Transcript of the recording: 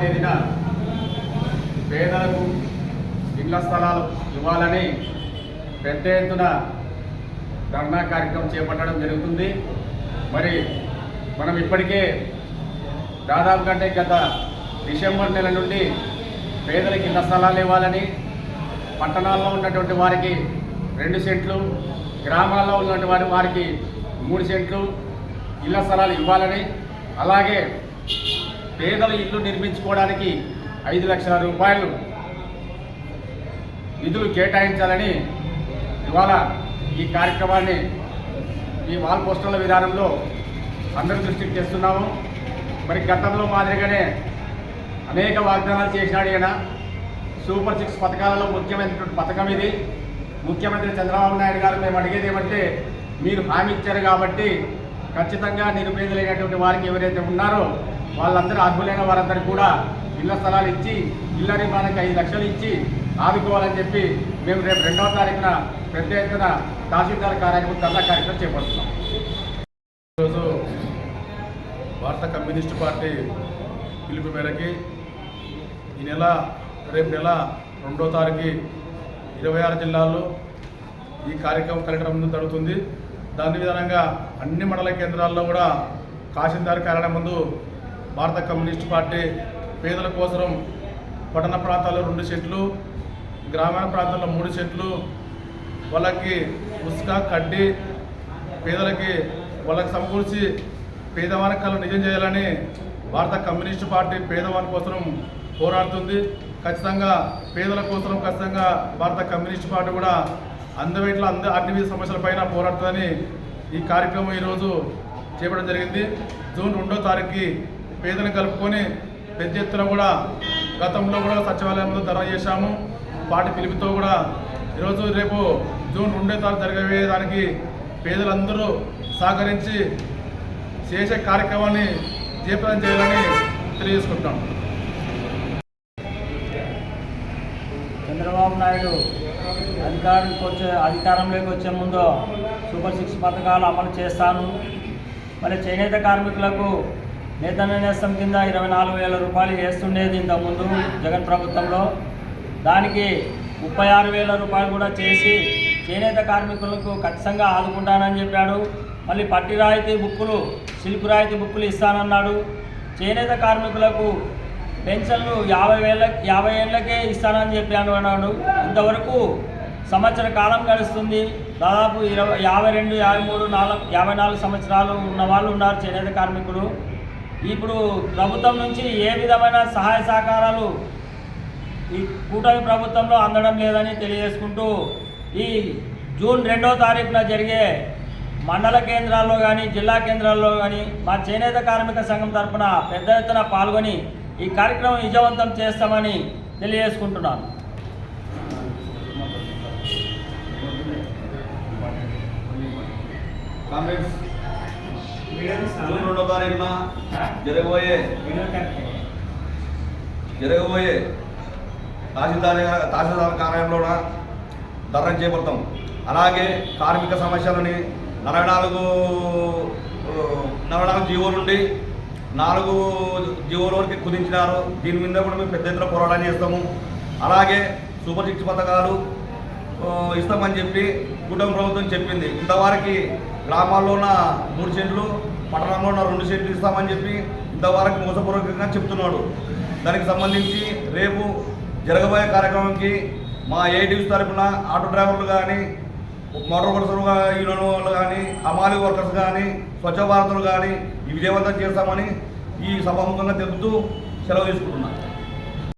తేదీన పేదలకు ఇళ్ళ స్థలాలు ఇవ్వాలని పెద్ద ఎత్తున ధర్నా కార్యక్రమం చేపట్టడం జరుగుతుంది. మరి మనం ఇప్పటికే దాదాపు కంటే గత డిసెంబర్ నెల నుండి పేదలకు ఇళ్ళ స్థలాలు ఇవ్వాలని పట్టణాల్లో ఉన్నటువంటి వారికి రెండు సెంట్లు గ్రామాల్లో ఉన్నటువంటి వారి వారికి మూడు సెంట్లు ఇళ్ళ స్థలాలు ఇవ్వాలని అలాగే పేదల ఇల్లు నిర్మించుకోవడానికి ఐదు లక్షల రూపాయలు నిధులు కేటాయించాలని ఇవాళ ఈ కార్యక్రమాన్ని ఈ వాల్ పోస్టర్ల విధానంలో అందరి దృష్టికి తెస్తున్నాము. మరి గతంలో మాదిరిగానే అనేక వాగ్దానాలు చేసినాడు ఈయన. సూపర్ సిక్స్ పథకాలలో ముఖ్యమైనటువంటి పథకం ఇది. ముఖ్యమంత్రి చంద్రబాబు నాయుడు గారు మేము అడిగేది ఏమంటే మీరు హామీ ఇచ్చారు కాబట్టి ఖచ్చితంగా నిరుపేదలైనటువంటి వారికి ఎవరైతే ఉన్నారో వాళ్ళందరూ అర్హులైన వారందరూ కూడా ఇళ్ళ స్థలాలు ఇచ్చి ఇళ్ళ నిర్మాణానికి ఐదు లక్షలు ఇచ్చి ఆదుకోవాలని చెప్పి మేము రేపు రెండవ తారీఖున పెద్ద ఎత్తున తహసీల్దార్ కార్యక్రమం ధర్నా కార్యక్రమం చేపడుతున్నాం. ఈరోజు భారత కమ్యూనిస్టు పార్టీ పిలుపు మేరకి ఈ నెల రేపు నెల రెండో తారీఖు ఇరవై ఆరు జిల్లాల్లో ఈ కార్యక్రమం కలెక్టర్ ముందు జరుగుతుంది. దాని విధానంగా అన్ని మండల కేంద్రాల్లో కూడా తహసీల్దార్ కార్యాలయం ముందు భారత కమ్యూనిస్ట్ పార్టీ పేదల కోసం పట్టణ ప్రాంతాల్లో రెండు సెట్లు గ్రామీణ ప్రాంతాల్లో మూడు సెట్లు. వాళ్ళకి ఉసుక కడ్డీ పేదలకి వాళ్ళకి సమకూర్చి పేదవాని నిజం చేయాలని భారత కమ్యూనిస్ట్ పార్టీ పేదవాని కోసం పోరాడుతుంది. ఖచ్చితంగా పేదల కోసం ఖచ్చితంగా భారత కమ్యూనిస్ట్ పార్టీ కూడా అందవేట్ల అంద అన్ని విధ సమస్యలపైన పోరాడుతుందని ఈ కార్యక్రమం ఈరోజు చేపట్టడం జరిగింది. జూన్ రెండో తారీఖుకి పేదలను కలుపుకొని పెద్ద ఎత్తున కూడా గతంలో కూడా సచివాలయంలో ధర చేశాము. వాటి పిలుపుతో కూడా ఈరోజు రేపు జూన్ రెండో తారీఖు జరిగే దానికి పేదలందరూ సహకరించి చేసే కార్యక్రమాన్ని జీవితం చేయాలని తెలియజేసుకుంటాం చంద్రబాబు నాయుడు అధికారానికి వచ్చే అధికారంలోకి వచ్చే ముందు సూపర్ సిక్స్ పథకాలు అమలు చేస్తాను. మరి చేనేత కార్మికులకు నేతన్న నేస్తం కింద ఇరవై నాలుగు వేల రూపాయలు వేస్తుండేది ఇంతకుముందు జగన్ ప్రభుత్వంలో. దానికి ముప్పై ఆరు వేల రూపాయలు కూడా చేసి చేనేత కార్మికులకు ఖచ్చితంగా ఆదుకుంటానని చెప్పాడు. మళ్ళీ పట్టి రాయితీ బుక్కులు సిల్క్ రాయితీ బుక్కులు ఇస్తానన్నాడు. చేనేత కార్మికులకు పెన్షన్లు యాభై వేల యాభై ఏళ్ళకే ఇస్తానని చెప్పాను అన్నాడు. ఇంతవరకు సంవత్సర కాలం గడుస్తుంది. దాదాపు ఇరవై యాభై రెండు యాభై మూడు నాలుగు యాభై నాలుగు సంవత్సరాలు ఉన్న వాళ్ళు ఉన్నారు చేనేత కార్మికులు. ఇప్పుడు ప్రభుత్వం నుంచి ఏ విధమైన సహాయ సహకారాలు ఈ కూటమి ప్రభుత్వంలో అందడం లేదని తెలియజేసుకుంటూ ఈ జూన్ రెండో తారీఖున జరిగే మండల కేంద్రాల్లో కానీ జిల్లా కేంద్రాల్లో కానీ మా చేనేత కార్మిక సంఘం తరపున పెద్ద ఎత్తున పాల్గొని ఈ కార్యక్రమం విజయవంతం చేస్తామని తెలియజేసుకుంటున్నాను. కామ్రేడ్స్. జూన్ రెండో తారీఖున జరగబోయే. జరగబోయే. తహసీల్దార్ తహసీల్దార్ కార్యాలయంలో ధర్నా చేపడతాం. అలాగే కార్మిక సమస్యలని నలభై నాలుగు నలభై నాలుగు జీవో నుండి నాలుగు జీవోల వరకు కుదించినారు. దీని మీద కూడా మేము పెద్ద ఎత్తున పోరాటం చేస్తాము. అలాగే సూపర్ సిక్స్ పథకాలు ఇస్తామని చెప్పి కుటుంబ ప్రభుత్వం చెప్పింది ఇంతవరకు గ్రామాల్లో ఉన్న మూడు సెంట్లు పట్టణంలో ఉన్న రెండు సెంట్లు ఇస్తామని చెప్పి ఇంతవరకు మోసపూర్వకంగా చెప్తున్నాడు. దానికి సంబంధించి రేపు జరగబోయే కార్యక్రమంకి మా ఏటీవ్స్ తరపున ఆటో డ్రైవర్లు కానీ మోటార్ వర్కర్స్ యూనియన్ వాళ్ళు కానీ అమాలి వర్కర్స్ కానీ స్వచ్ఛ భారత్లు కానీ విజయవంతం చేస్తామని ఈ సభాముఖంగా తెలుపుతూ సెలవు తీసుకుంటున్నాను.